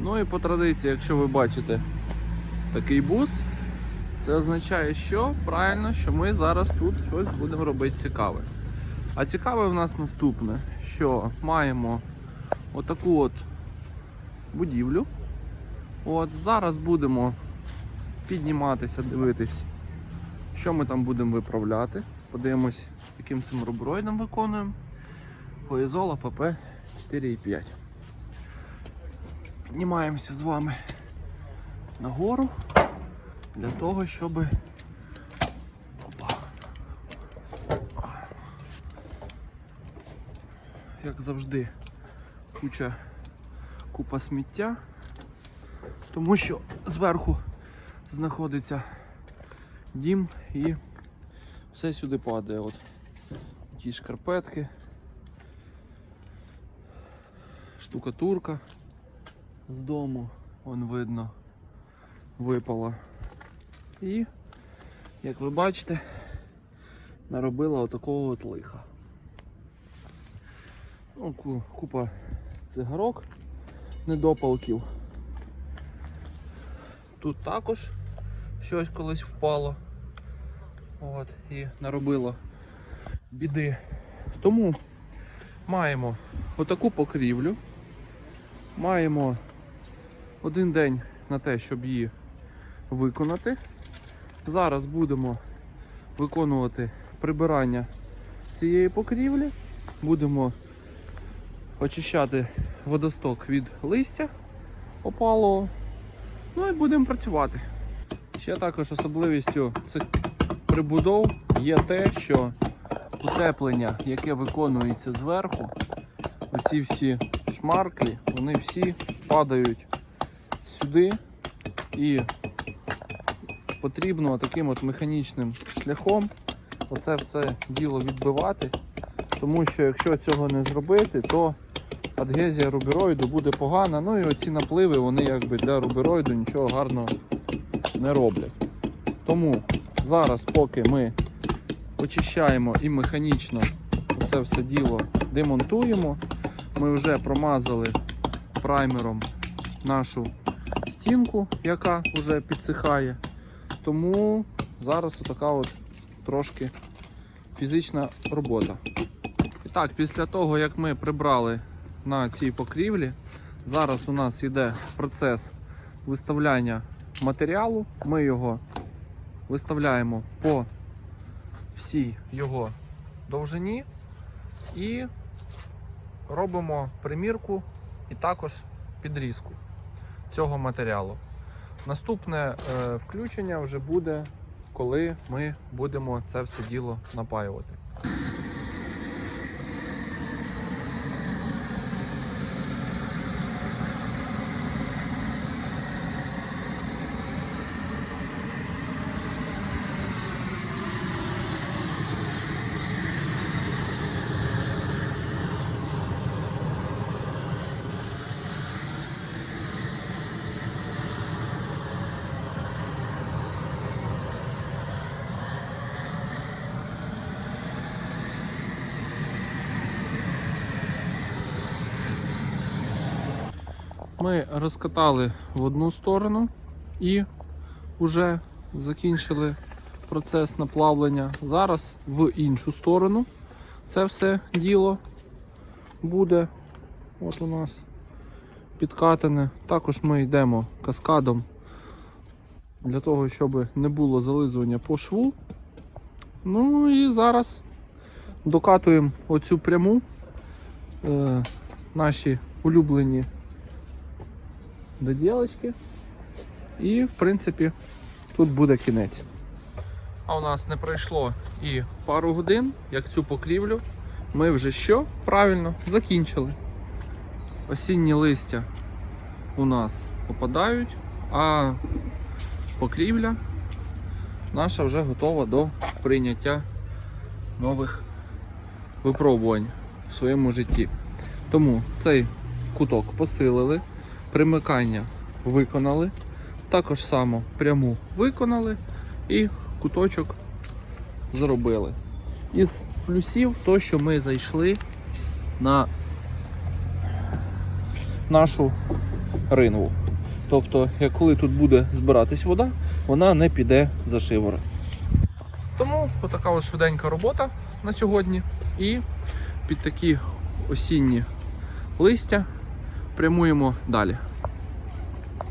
Ну і по традиції, якщо ви бачите такий бус, це означає, що правильно, що ми зараз тут щось будемо робити цікаве. А цікаве в нас наступне, що маємо отаку от будівлю. От зараз будемо підніматися, дивитись, що ми там будемо виправляти. Подивимось, яким цим руброїдом виконуємо. Поїзола ПП 4,5. Піднімаємося з вами нагору для того, щоб Опа. як завжди, куча купа сміття, тому що зверху знаходиться дім і все сюди падає. От ті шкарпетки, штукатурка з дому, вон видно, випала. І, як ви бачите, наробила отакого от лиха. Ну, купа цигарок, недопалків. Тут також щось колись впало. От, і наробило біди. Тому маємо отаку покрівлю. Маємо один день на те, щоб її виконати. Зараз будемо виконувати прибирання цієї покрівлі. Будемо очищати водосток від листя опалого. Ну і будемо працювати. Ще також особливістю цих прибудов є те, що утеплення, яке виконується зверху, оці всі шмарки, вони всі падають сюди і потрібно таким от механічним шляхом оце все діло відбивати, тому що якщо цього не зробити, то адгезія рубероїду буде погана. Ну і оці напливи вони якби для рубероїду нічого гарного не роблять. Тому зараз, поки ми очищаємо і механічно це все діло демонтуємо, ми вже промазали праймером нашу стінку, яка вже підсихає. Тому зараз отака от трошки фізична робота. І так, після того, як ми прибрали на цій покрівлі, зараз у нас йде процес виставляння матеріалу. Ми його виставляємо по всій його довжині і робимо примірку і також підрізку цього матеріалу. Наступне е, включення вже буде, коли ми будемо це все діло напаювати. Ми розкатали в одну сторону і вже закінчили процес наплавлення. Зараз в іншу сторону це все діло буде. От у нас підкатане. Також ми йдемо каскадом для того, щоб не було зализування по шву. Ну і зараз докатуємо оцю пряму е, наші улюблені доділочки. І, в принципі, тут буде кінець. А у нас не пройшло і пару годин, як цю покрівлю. Ми вже що? Правильно, закінчили. Осінні листя у нас попадають, а покрівля наша вже готова до прийняття нових випробувань в своєму житті. Тому цей куток посилили, примикання виконали, також само пряму виконали і куточок зробили. Із плюсів то, що ми зайшли на нашу ринву. Тобто, як коли тут буде збиратись вода, вона не піде за шиворот. Тому отака ось швиденька робота на сьогодні. І під такі осінні листя прямуємо далі.